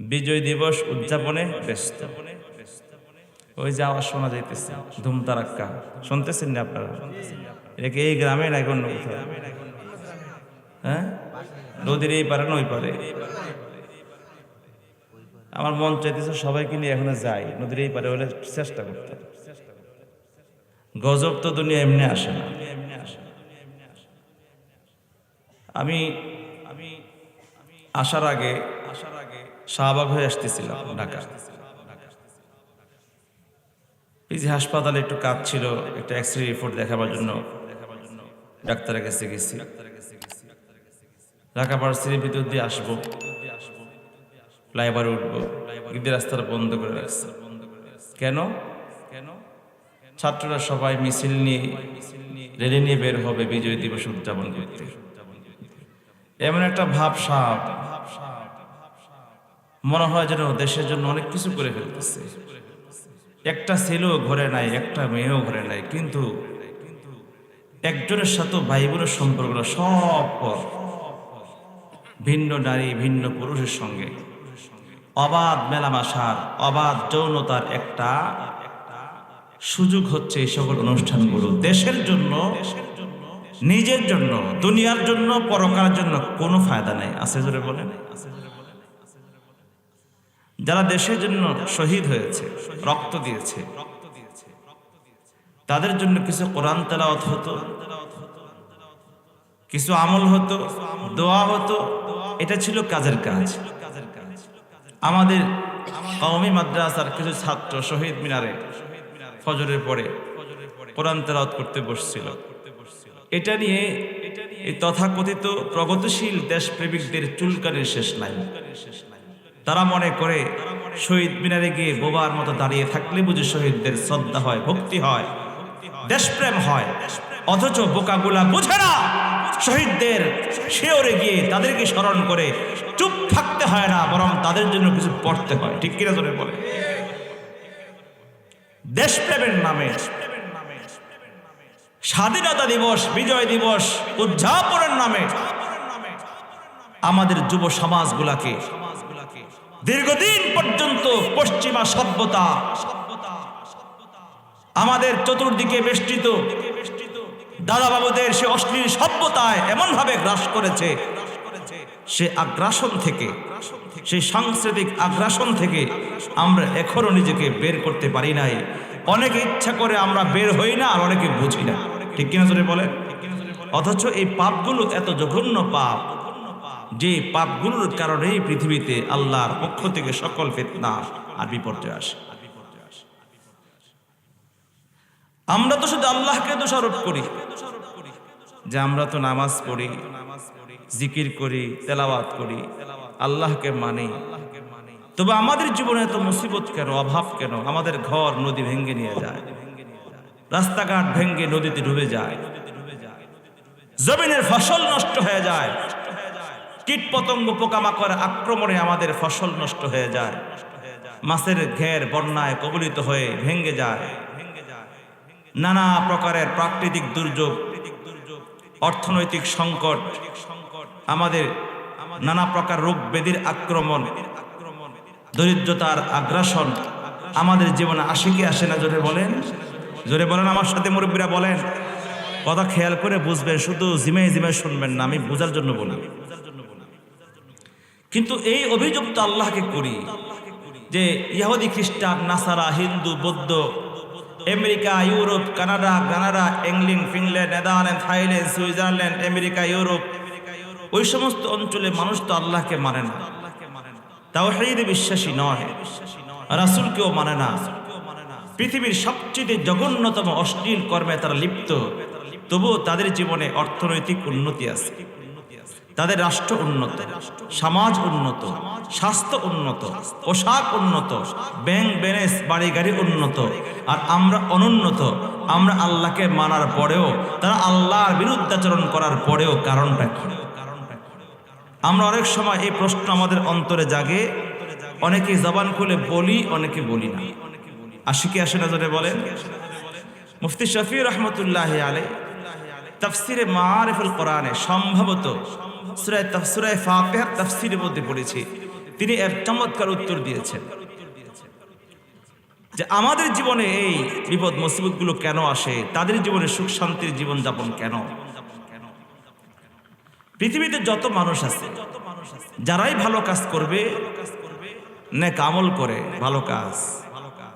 বিজয় দিবস উদযাপনে ব্যস্ত। ওই যে আওয়াজ শোনা যাইতেছে, ধুমতারাক্কা। শুনতেছেন না আপনারা? এটা কি এই গ্রামে হ্যাঁ? নদীর এই পারে না ওই পারে? আমার মন চাইতেছে সবাইকে নিয়ে এখনও যাই, নদীর এই পারে হলে চেষ্টা করতে। গজব তো দুনিয়া এমনি আসে না। আমি আমি আসার আগে আসার শাহবাগ হয়ে আসতেছিলাম ঢাকা। যে হাসপাতালে একটু কাজ ছিল, একটা এক্স রে রিপোর্ট দেখাবার জন্য। ডাক্তারের কাছে গেছি। ঢাকা ভার্সিটির ভিতর দিয়ে আসব। ফ্লাইওভারে উঠবো। কিন্তু রাস্তাটা বন্ধ করে রাখছে। কেন? কেন ছাত্ররা সবাই মিছিল নিয়ে, রেলি নিয়ে বের হবে বিজয় দিবস উদযাপন করতে। এমন একটা ভাব সাপ মনে হয় যেন দেশের জন্য অনেক কিছু করে ফেলতেছে। একটা ছেলেও ঘরে নাই, একটা মেয়েও ঘরে নাই, কিন্তু একজনের সাথে ভাই বোনের সম্পর্ক সব পর ভিন্ন নারী, ভিন্ন পুরুষের সঙ্গে। অবাধ মেলামেশার, অবাধ যৌনতার একটা সুযোগ হচ্ছে এই সকল অনুষ্ঠানগুলো। দেশের জন্য, নিজের জন্য, দুনিয়ার জন্য পরকার জন্য কোনো ফায়দা নেই। আছে জোরে বলেন? যারা দেশের জন্য শহীদ হয়েছে, রক্ত দিয়েছে, তাদের জন্য কিছু কোরআন তেলাওয়াত হতো, কিছু আমল হতো, দোয়া হতো, এটা ছিল কাজের কাজ। আমাদের কওমি মাদ্রাসার কিছু ছাত্র শহীদ মিনারে ফজরের পরে কোরআন তেলাওয়াত করতে বসছিল। এটা নিয়ে এই তথাকথিত প্রগতিশীল দেশপ্রেমিকদের চুলকানির শেষ নাই। তারা মনে করে শহীদ মিনারে গিয়ে বোবার মতো দাঁড়িয়ে থাকলে বুঝি শহীদদের শ্রদ্ধা হয়, ভক্তি হয়, দেশপ্রেম হয়। অথচ বোকাগুলা বুঝে না। শহীদদের শিওরে গিয়ে তাদেরকে স্মরণ করে চুপ থাকতে হয় না, বরং তাদের জন্য কিছু পড়তে হয়। ঠিক কিনা জোরে বলে? দেশপ্রেমের নামে স্বাধীনতা দিবস, বিজয় দিবস উদযাপনের নামে আমাদের যুব সমাজগুলাকে দীর্ঘদিন পর্যন্ত পশ্চিমা সভ্যতা আমাদের চতুর্দিকে বেষ্টিত। দাদা বাবুদের সে অশ্লীল সভ্যতায় এমন ভাবে গ্রাস করেছে, সে আগ্রাসন থেকে সেই সাংস্কৃতিক আগ্রাসন থেকে আমরা এখনও নিজেকে বের করতে পারি নাই। অনেকে ইচ্ছা করে আমরা বের হই না, আর অনেকে বুঝি না। ঠিক কিনা বলে অথচ এই পাপগুলো এত জঘন্য পাপ। যে পাপগুলোর কারণেই পৃথিবীতে আল্লাহর পক্ষ থেকে সকল ফেতনা আর বিপর্যয় আসে। আমরা তো শুধু আল্লাহকে দোষারোপ করি, যে আমরা তো নামাজ পড়ি, জিকির করি, তেলাওয়াত করি, আল্লাহকে মানি। তবে আমাদের জীবনে এত মুসিবত কেন, অভাব কেন? আমাদের ঘর নদী ভেঙ্গে নিয়ে যায়, রাস্তাঘাট ভেঙ্গে নদীতে ডুবে যায়, জমিনের ফসল নষ্ট হয়ে যায় কীট পতঙ্গ পোকামাকড় আক্রমণে আমাদের ফসল নষ্ট হয়ে যায়। মাছের ঘের বন্যায় কবলিত হয়ে ভেঙ্গে যায়। নানা প্রকারের প্রাকৃতিক দুর্যোগ, অর্থনৈতিক সংকট, আমাদের নানা প্রকার রোগ ব্যাধির আক্রমণ, দরিদ্রতার আগ্রাসন আমাদের জীবনে আসে কি আসে না জোরে বলেন? জোরে বলেন আমার সাথে মুরব্বীরা বলেন। কথা খেয়াল করে বুঝবেন, শুধু জিমে জিমে শুনবেন না, আমি বোঝার জন্য বলি। কিন্তু এই অভিযোগ তো আল্লাহকে করি যে ইহুদি খ্রিস্টান, নাসারা, হিন্দু, বৌদ্ধ, America, Europe, Canada Canada England, Finland, Netherland, Thailand, Switzerland, America, Europe, ওই সমস্ত অঞ্চলে মানুষ তো আল্লাহকে মানে না। তাও হেদে বিশ্বাসী নয়, রাসুলকেও মানে না। পৃথিবীর সবচেয়ে জঘন্যতম অশ্লীল কর্মে তারা লিপ্ত, তবুও তাদের জীবনে অর্থনৈতিক উন্নতি আছে। তাদের রাষ্ট্র উন্নত, সমাজ উন্নত, স্বাস্থ্য উন্নত, পোশাক উন্নত ব্যাংক ব্যালেন্স বাড়ি গাড়ি উন্নত। আর আমরা অনুন্নত, আমরা আল্লাহকে মানার পরেও, তারা আল্লাহর বিরুদ্ধাচরণ করার পরেও কারণটা কি? আমরা অনেক সময় এই প্রশ্ন আমাদের অন্তরে জাগে অনেকে জবান খুলে বলি, অনেকে বলি না। আশিকে আসে না জোরে বলেন? মুফতি শফি রহমতুল্লাহ আলে তফসিরে মারিফুল কোরআনে সম্ভবত তফসিরের মধ্যে পড়েছি। তিনি এর চমৎকার উত্তর দিয়েছেন। যে আমাদের জীবনে এই বিপদ, মুসিবতগুলো কেন আসে? তাদের জীবনে সুখ, শান্তির জীবন যাপন কেন? পৃথিবীতে যত মানুষ আছে, যারাই ভালো কাজ করবে, নেক আমল করে, ভালো কাজ,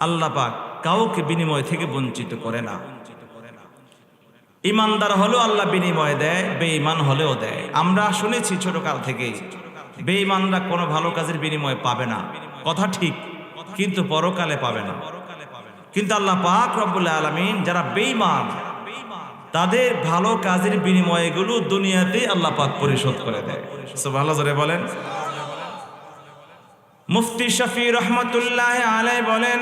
আল্লাহ পাক কাউকে বিনিময় থেকে বঞ্চিত করে না। ইমানদার হলেও আল্লাহ বিনিময় দেয়, বেঈমান হলেও দেয়। আমরা শুনেছি ছোটকাল থেকে বেঈমানরা কোনো ভালো কাজের বিনিময় পাবে না। কথা ঠিক, কিন্তু পরকালে পাবে না। কিন্তু আল্লাহ পাক রব্বুল আলমিন যারা বেঈমান, তাদের ভালো কাজের বিনিময়গুলো দুনিয়াতে আল্লাহ পাক পরিশোধ করে দেয়। ভালো জোরে বলেন। মুফতি শফি রহমতুল্লাহ আলাই বলেন,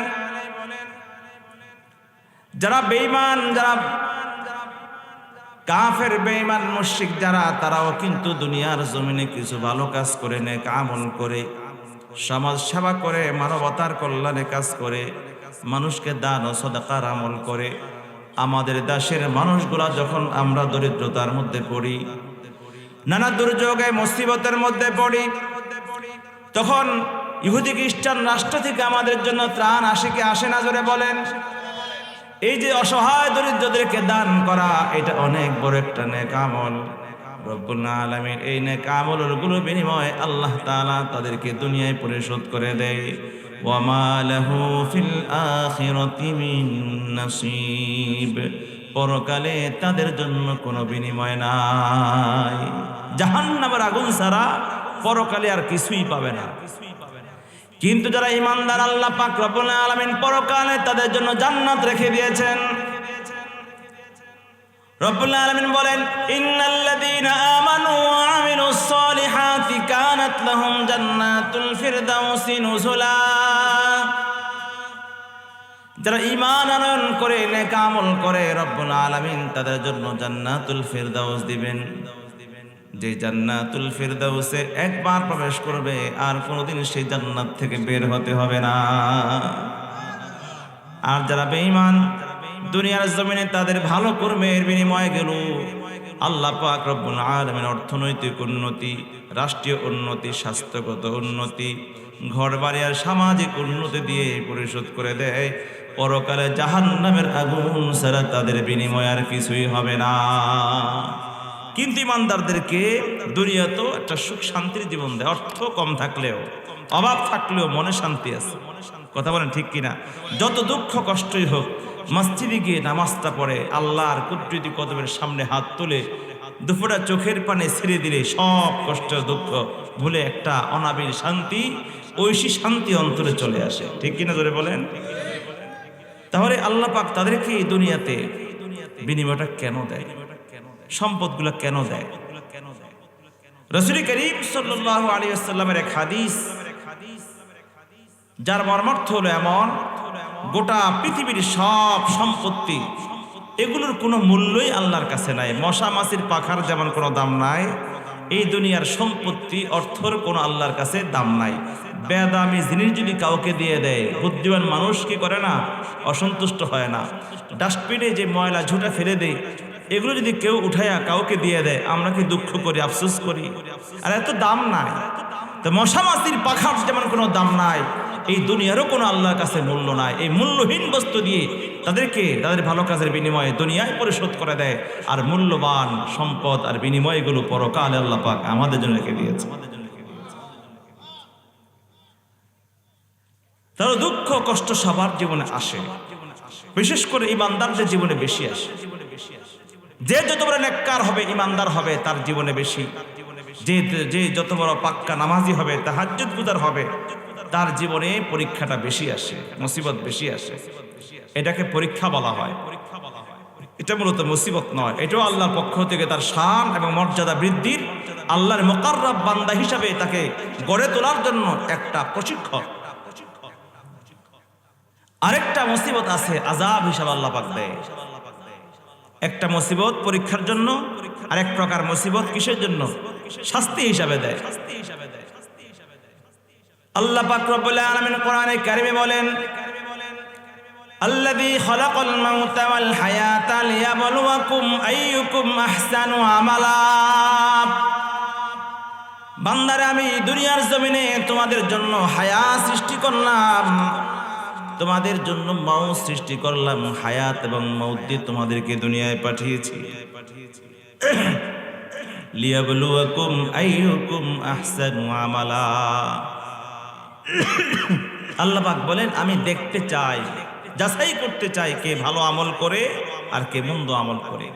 যারা বেঈমান, যারা কাফের, বেঈমান, মুশরিক যারা, তারাও কিন্তু দুনিয়ার জমিনে কিছু ভালো কাজ করে নে আমল করে। সমাজ সেবা করে, মানবতার কল্যাণে কাজ করে, মানুষকে দান ও সদাকার আমল করে। আমাদের দেশের মানুষগুলা যখন আমরা দরিদ্রতার মধ্যে পড়ি, নানা দুর্যোগে, মুসিবতের মধ্যে পড়ি, তখন ইহুদি খ্রিস্টান রাষ্ট্র থেকে আমাদের জন্য ত্রাণ আসে কি আসে না জোরে বলেন। এই যে অসহায় দরিদ্রদেরকে দান করা, এটা অনেক বড় একটা নেক আমল রব্বুল আলমীর এই নেক আমলেরগুলো বিনিময় আল্লাহ তাআলা তাদেরকে দুনিয়ায় পরিশোধ করে দেয়। ওয়ামা লাহু পরকালে তাদের জন্য কোনো বিনিময় নাই। জাহান্নামের আগুন ছাড়া পরকালে আর কিছুই পাবে না। কিন্তু যারা ইমানদার আল্লাহ পাক রব্বুল আলামিন পরকালে তাদের জন্য জান্নাত রেখে দিয়েছেন। রব্বুল আলামিন বলেন, ইন্নাল্লাযীনা আমানু ওয়া আমিলুস সালিহাতি কানাত লাহুম জান্নাতুল ফিরদাউসি নুজুলা। যারা ঈমান আনয়ন করে, নেক আমল করে, রব্বুল আলামিন তাদের জন্য জান্নাতুল ফিরদাউস দিবেন। যে জান্নাতুল ফিরদাউসে একবার প্রবেশ করবে, আর কোনোদিন সেই জান্নাত থেকে বের হতে হবে না। আর যারা বেঈমান, দুনিয়ার জমিনে তাদের ভালো কর্মের বিনিময়ে গেল। আল্লাহ পাক রব্বুল আলামিন অর্থনৈতিক উন্নতি, রাষ্ট্রীয় উন্নতি, স্বাস্থ্যগত উন্নতি ঘর বাড়ি আর সামাজিক উন্নতি দিয়ে পরিশোধ করে দেয়। পরকালে জাহান্নামের আগুন ছাড়া তাদের বিনিময় আর কিছুই হবে না। কিন্তু ইমানদারদেরকে দুনিয়া তো একটা সুখ শান্তির জীবন দেয়, অর্থ কম থাকলেও, অভাব থাকলেও মনে শান্তি আছে। কথা বলেন ঠিক কিনা? যত দুঃখ কষ্টই হোক, মসজিদে গিয়ে নামাজটা পড়ে, আল্লাহর কুটৃতি কদমের সামনে হাত তুলে, দুপুরা চোখের পানে ছেড়ে দিলে সব কষ্ট দুঃখ ভুলে একটা অনাবিল শান্তি, ঐশী শান্তি অন্তরে চলে আসে। ঠিক কিনা ধরে বলেন? তাহলে আল্লাহ পাক তাদেরকে এই দুনিয়াতে বিনিময়টা কেন দেয়? সম্পদগুলো কেন দেয়? রসুল করিম সাল্লাহ আলী আসাল্লামের এক হাদিস, যার মর্মার্থ হলো এমন, গোটা পৃথিবীর সব সম্পত্তি, এগুলোর কোনো মূল্যই আল্লাহর কাছে নাই। মশা, মাছির, পাখার যেমন কোনো দাম নাই, এই দুনিয়ার সম্পত্তি, অর্থর কোনো আল্লাহর কাছে দাম নাই। বেদামি জিনিস যদি কাউকে দিয়ে দেয়, বুদ্ধিমান মানুষ কি করে না? অসন্তুষ্ট হয় না। ডাস্টবিনে যে ময়লা ঝুটা ফেলে দেয় এগুলো যদি কেউ উঠাইয়া কাউকে দিয়ে দেয়, আমরা কি দুঃখ করি, আফসোস করি? আর এত দাম নাই। তো মশা মাছির পাখার যেমন কোনো দাম নাই, এই দুনিয়ারও কোনো আল্লাহর কাছে মূল্য নাই। এই মূল্যহীন বস্তু দিয়ে তাদেরকে তাদের ভালো কাজের বিনিময়ে দুনিয়ায় পরিশোধ করে দেয়, আর মূল্যবান সম্পদ আর বিনিময়গুলো পরকালে আল্লাহ পাক আমাদের জন্য রেখে দিয়েছে। তাহলে দুঃখ, কষ্ট সবার জীবনে আসে। বিশেষ করে ইমানদারদের জীবনে বেশি আসে। যে যত বড় নেককার হবে, ইমানদার হবে, তার জীবনে বেশি। যে যে যত বড় পাক্কা নামাজি হবে, তাহাজ্জুদ গুজার হবে, তার জীবনে পরীক্ষাটা বেশি আসে, মুসিবত বেশি আসে। এটাকে পরীক্ষা বলা হয়। এটা মূলত মুসিবত নয়। এটাও আল্লাহর পক্ষ থেকে তার শান এবং মর্যাদা বৃদ্ধির আল্লাহর মোকাররব বান্দা হিসাবে তাকে গড়ে তোলার জন্য একটা প্রশিক্ষণ আরেকটা মুসিবত আছে আজাব হিসাবে আল্লাহ পাক দেয়। একটা মুসিবত পরীক্ষার জন্য আরেক প্রকার মুসিবত কিসের জন্য শাস্তি হিসাবে দেয় আল্লাহ পাক রব্বুল আলামিন কোরআনে কারিমে বলেন الذي خلق الموت والحياة ليبلوكم أيكم أحسن عملا বান্দারে আমি দুনিয়ার জমিনে তোমাদের জন্য হায়া সৃষ্টি করলাম তোমাদের জন্য মাউ সৃষ্টি করলাম, হায়াত এবং মৌত তোমাদেরকে দুনিয়ায় পাঠিয়েছি। লিয়াবলুয়াকুম আইয়ুকুম আহসানু আমালা। আল্লাহ পাক বলেন, আমি দেখতে চাই, যাচাই করতে চাই কে ভালো আমল করে আর কে মন্দ আমল করে।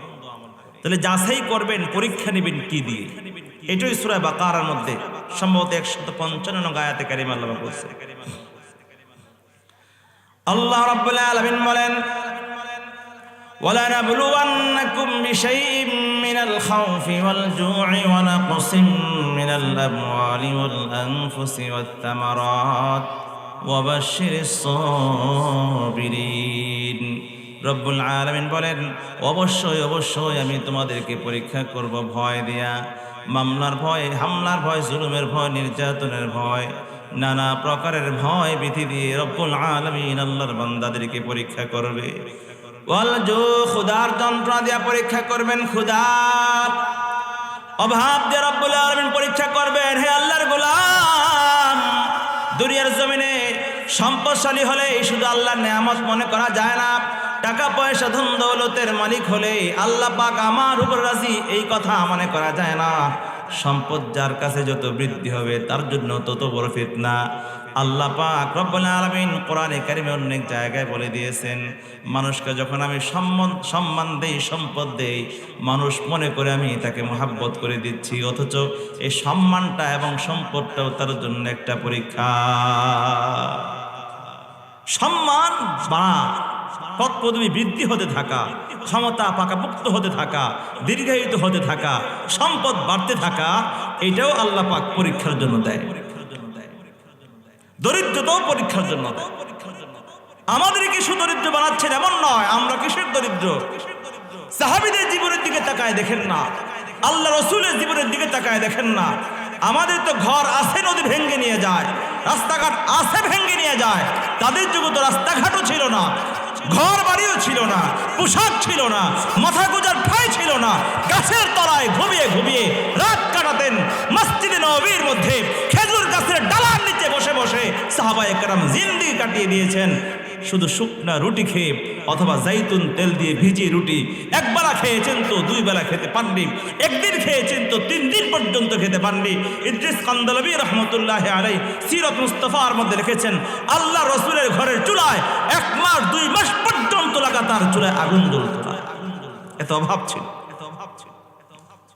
তাহলে যাচাই করবেন, পরীক্ষা নেবেন কি দিয়ে? এটাই সুরা বা কারার মধ্যে, সম্ভবত একশত পঞ্চান্ন গায়াতে কারিম আল্লাহ বলছে। আল্লাহ রাব্বুল আলামিন বলেন ولنبلونكم بشيء من الخوف والجوع ونقص من الأموال والأنفس والثمرات وبشر الصابرين রব্বুল আলামিন বলেন অবশ্যই অবশ্যই আমি তোমাদেরকে পরীক্ষা করব ভয় দেয়া মামলার ভয় হামলার ভয় জুলুমের ভয় নির্যাতনের ভয় নানা প্রকারের ভয় বিধি দিয়ে রব্বুল আলামিন আল্লাহর বান্দাদেরকে পরীক্ষা করবে। খুদার যন্ত্রণা দিয়া পরীক্ষা করবেন খুদার অভাব দিয়ে রব্বুল আলামিন পরীক্ষা করবেন, হে আল্লাহর গোলাম। দুনিয়ার জমিনে সম্পদশালী হলে শুধু আল্লাহর নেয়ামত মনে করা যায় না। টাকা পয়সা ধন দৌলতের মালিক হলে আল্লাহ পাক আমার উপর রাজি, এই কথা মনে করা যায় না। সম্পদ যার কাছে যত বৃদ্ধি হবে, তার জন্য তত বড় ফিতনা। আল্লাহ পাক রব্বুল আলামিন কোরআনে কারিমে অনেক জায়গায় বলে দিয়েছেন, মানুষকে যখন আমি সম্মান সম্মান দেই, সম্পদ দেই, মানুষ মনে করে আমি তাকে মহাব্বত করে দিচ্ছি, অথচ এই সম্মানটা এবং সম্পদটাও তার জন্য একটা পরীক্ষা। সম্মান বা পদ বৃদ্ধি হতে থাকা ক্ষমতা পাকাপুক্ত হতে থাকা, দীর্ঘায়িত হতে থাকা, সম্পদ বাড়তে থাকা, এটাও আল্লাহ পাক পরীক্ষার জন্য দেয়। দরিদ্রতাও পরীক্ষার জন্য দেয়। আমাদেরকে সুদরিদ্র বানাচ্ছেন এমন নয়, আমরা কিসের দরিদ্র? সাহাবিদের জীবনের দিকে তাকায় দেখেন না। আল্লাহ রসুলের জীবনের দিকে তাকায় দেখেন না। আমাদের তো ঘর আছে, নদী ভেঙ্গে নিয়ে যায়, রাস্তাঘাট আছে ভেঙ্গে নিয়ে যায়। তাদের যুগে তো রাস্তাঘাটও ছিল না। ঘর বাড়িও ছিল না, পোশাক ছিল না, মাথা গুজার ঠাই ছিল না। গাছের তলায় ঘুমিয়ে ঘুমিয়ে রাত কাটাতেন মসজিদে নবীর মধ্যে খেজুর গাছের ডালার নিচে বসে বসে সাহাবা একরাম জিন্দি কাটিয়ে দিয়েছেন। শুধু শুকনা রুটি খেয়ে অথবা জাইতুন তেল দিয়ে ভিজিয়ে রুটি একবেলা খেয়েছেন তো দুই বেলা খেতে পাননি, একদিন খেয়েছেন তো তিন দিন পর্যন্ত খেতে পাননি। ইদ্রিস কান্দলবী রহমতুল্লাহ আলাই সিরত মুস্তফার মধ্যে রেখেছেন আল্লাহ রসুলের ঘরের চুলায় এক মাস, দুই মাস পর্যন্ত লাগাতার চুলায় আগুন জ্বলত না। এত অভাব ছিল।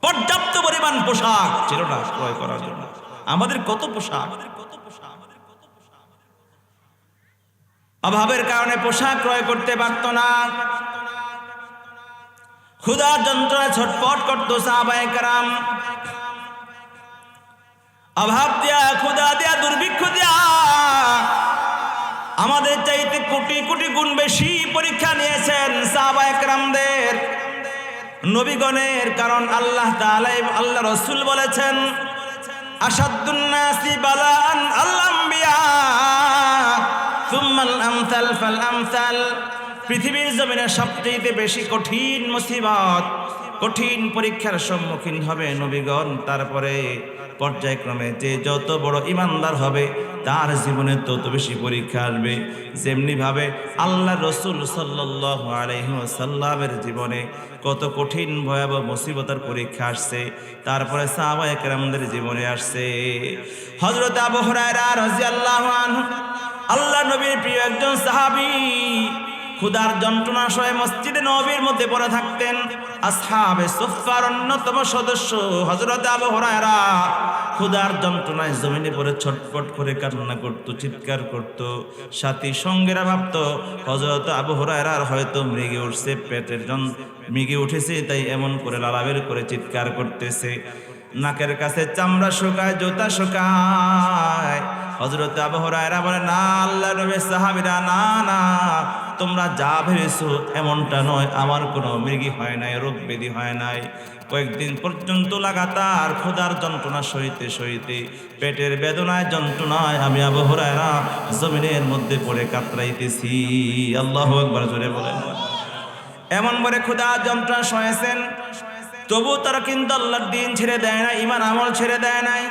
পর্যাপ্ত পরিমাণ পোশাক ছিল না ক্রয় করার জন্য। আমাদের কত পোশাক? অভাবের কারণে পোশাক ক্রয় করতে পারত না। ক্ষুধার যন্ত্রণায় ছটপট করতো সাহাবায়ে কারাম। অভাব দিয়া, ক্ষুধা দিয়া, দুর্ভিক্ষ দিয়া আমাদের চাইতে কোটি কোটি গুণ বেশি পরীক্ষা নিয়েছেন সাহাবায়ে কারামদের। নবীগণের কারণ আল্লাহ আল্লাহ রসুল বলেছেন আসাদুন্নাসি বালান আল্লাম্বিয়া সুম্মাল আমসাল ফাল আমসাল। পৃথিবীর জমিনে সবচেয়ে বেশি কঠিন মুসিবত, কঠিন পরীক্ষার সম্মুখীন হবে নবীগণ। তারপরে পর্যায়ক্রমে যে যত বড় ইমানদার হবে, তার জীবনে তত বেশি পরীক্ষা আসবে। যেমনিভাবে আল্লাহ রসুল সাল্লাহ আলহিমের জীবনে কত কঠিন, ভয়াবহ মুসিবতার পরীক্ষা আসছে, তারপরে সাহাবা একরামদের জীবনে আসছে। হজরত আবু হুরায়রা রাদিয়াল্লাহু আনহু আল্লাহ নবীর প্রিয় একজন সাহাবী ক্ষুদার যন্ত্রণা সহে মসজিদে নবীর মধ্যে পড়ে থাকতেন। আসহাবে সুফার অন্যতম সদস্য হজরত আবু হুরায়রা ক্ষুদার যন্ত্রণায় জমিনে পড়ে ছটফট করে কান্না করত, চিৎকার করত। সাথী সঙ্গেরা ভাবত হজরত আবু হুরায়রার হয়তো মৃগে উঠছে, পেটের জন মৃগে উঠেছে, তাই এমন করে লালাবের করে চিৎকার করতেছে। নাকের কাছে চামড়া শুকায়, জোতা শুকায়। হজরত আবহরায়রা বলে, না আল্লাহ নবী সাহাবিরা, না না। তোমরা যা ভেবেছো এমনটা নয়। আমার কোনো মৃগি হয় নাই, রোগ ব্যাধি হয় নাই। কয়েকদিন পর্যন্ত লাগাতার ক্ষুধার যন্ত্রণা সইতে সইতে, পেটের বেদনায় যন্ত্রণায় আমি আবহরায়রা জমিনের মধ্যে পড়ে কাতরাইতেছি। আল্লাহ একবার জোরে বলেন। এমন করে ক্ষুধার যন্ত্রণা সয়েছেন, তবু তারা কিন্তু আল্লাহর দিন ছেড়ে দেয় না ইমান আমল ছেড়ে দেয় নাই।